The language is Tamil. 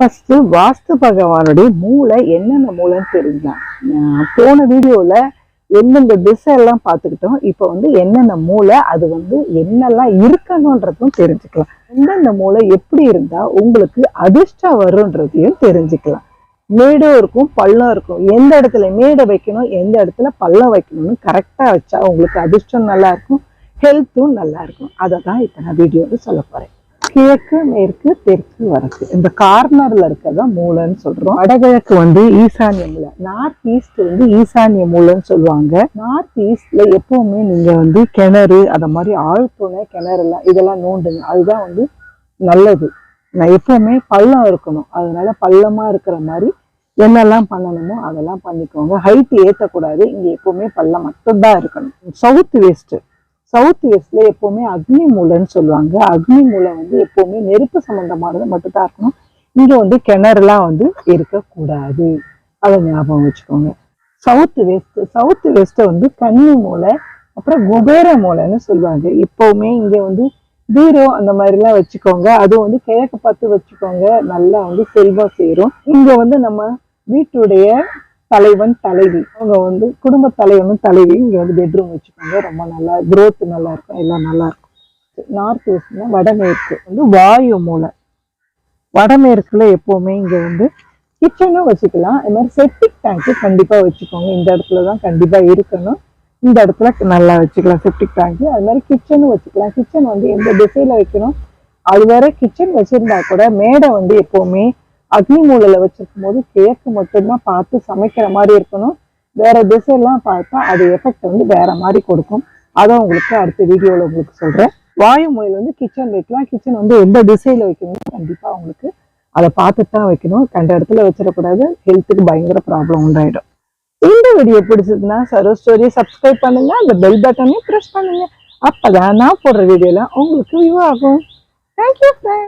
ஃபர்ஸ்ட் வாஸ்து பகவானுடைய மூளை என்னென்ன மூளைன்னு தெரிஞ்சான் நான் போன வீடியோல எந்தெந்த திசை எல்லாம் பார்த்துக்கிட்டோம் இப்போ வந்து என்னென்ன மூளை அது வந்து என்னெல்லாம் இருக்கணுன்றதும் தெரிஞ்சுக்கலாம். எந்தெந்த மூளை எப்படி இருந்தா உங்களுக்கு அதிர்ஷ்டம் வரும்ன்றதையும் தெரிஞ்சுக்கலாம். மேடும் இருக்கும் பள்ளம் இருக்கும். எந்த இடத்துல மேடை வைக்கணும் எந்த இடத்துல பள்ளம் வைக்கணும்னு கரெக்டா வச்சா உங்களுக்கு அதிர்ஷ்டம் நல்லா இருக்கும் ஹெல்த்தும் நல்லா இருக்கும். அதை தான் இப்போ நான் வீடியோவில் சொல்ல போறேன். கிழக்கு மேற்கு தெற்கு வடக்கு. இந்த கார்னர்ல இருக்கிறதா மூலைன்னு சொல்றோம். வடகிழக்கு வந்து ஈசானிய மூலை. நார்த் ஈஸ்ட் வந்து ஈசானிய மூலைன்னு சொல்லுவாங்க. நார்த் ஈஸ்ட்ல எப்பவுமே நீங்க வந்து கிணறு அத மாதிரி ஆழ்துணை கிணறுலாம் இதெல்லாம் நோண்டுங்க. அதுதான் வந்து நல்லது. நான் எப்பவுமே பள்ளம் இருக்கணும். அதனால பள்ளமா இருக்கிற மாதிரி என்னெல்லாம் பண்ணணுமோ அதெல்லாம் பண்ணிக்கோங்க. ஹைட் ஏற்றக்கூடாது இங்க எப்பவுமே பள்ளம் மட்டும்தான் இருக்கணும். சவுத் வெஸ்ட் சவுத் வெஸ்ட்ல எப்பவுமே அக்னி மூலைன்னு சொல்லுவாங்க. அக்னி மூலை வந்து எப்பவுமே நெருப்பு சம்பந்தமானது மட்டும்தான் இருக்கணும். இங்க வந்து கிணறுலாம் வந்து இருக்கக்கூடாது. அதை ஞாபகம் வச்சுக்கோங்க. சவுத் வெஸ்ட் சவுத் வெஸ்ட் வந்து கன்னி மூலை அப்புறம் குபேர மூலைன்னு சொல்லுவாங்க. இப்பவுமே இங்க வந்து பீரோ அந்த மாதிரிலாம் வச்சுக்கோங்க. அதுவும் வந்து கிழக்கு பார்த்து வச்சுக்கோங்க. நல்லா வந்து செல்வம் சேரும். இங்க வந்து நம்ம வீட்டுடைய தலைவன் தலைவி. அவங்க வந்து குடும்ப தலைவனும் தலைவி இங்க வந்து பெட்ரூம் வச்சுக்கோங்க. ரொம்ப நல்லா க்ரோத் நல்லா இருக்கும். எல்லாம் நல்லா இருக்கும். நார்த் வெஸ்ட்னா வடமேற்கு. வந்து வாயு மூலை வடமேற்குல எப்பவுமே இங்க வந்து கிச்சனும் வச்சுக்கலாம். அது மாதிரி செப்டிக் டேங்க் கண்டிப்பா வச்சுக்கோங்க. இந்த இடத்துல தான் கண்டிப்பா இருக்கணும். இந்த இடத்துல நல்லா வச்சுக்கலாம். செப்டிக் டேங்க் அது மாதிரி கிச்சனும் வச்சுக்கலாம். கிச்சன் வந்து எந்த திசையில வைக்கணும்? அது வேற கிச்சன் வச்சிருந்தா கூட மேடை வந்து எப்பவுமே அக்னி மூலையில வச்சிருக்கும் போது கிழக்கு மட்டும்தான் பார்த்து சமைக்கிற மாதிரி இருக்கணும். வேற திசையெல்லாம் பார்த்தா அது எஃபெக்ட் வந்து வேற மாதிரி கொடுக்கும். அதை உங்களுக்கு அடுத்த வீடியோல உங்களுக்கு சொல்றேன். வாயு மூலையில வந்து கிச்சன் வைக்கலாம். கிச்சன் வந்து எந்த திசையில வைக்கணும் கண்டிப்பா உங்களுக்கு அதை பார்த்துட்டு தான் வைக்கணும். கண்ட இடத்துல வச்சிடக்கூடாது. ஹெல்த்துக்கு பயங்கர ப்ராப்ளம் உண்டாயிடும். இந்த வீடியோ பிடிச்சதுன்னா சரோ ஸ்டோரியை சப்ஸ்கிரைப் பண்ணுங்க. அந்த பெல் பட்டனையும் ப்ரெஸ் பண்ணுங்க. அப்பதான் நான் போடுற வீடியோலாம் உங்களுக்கு வியூ ஆகும். Thank you friend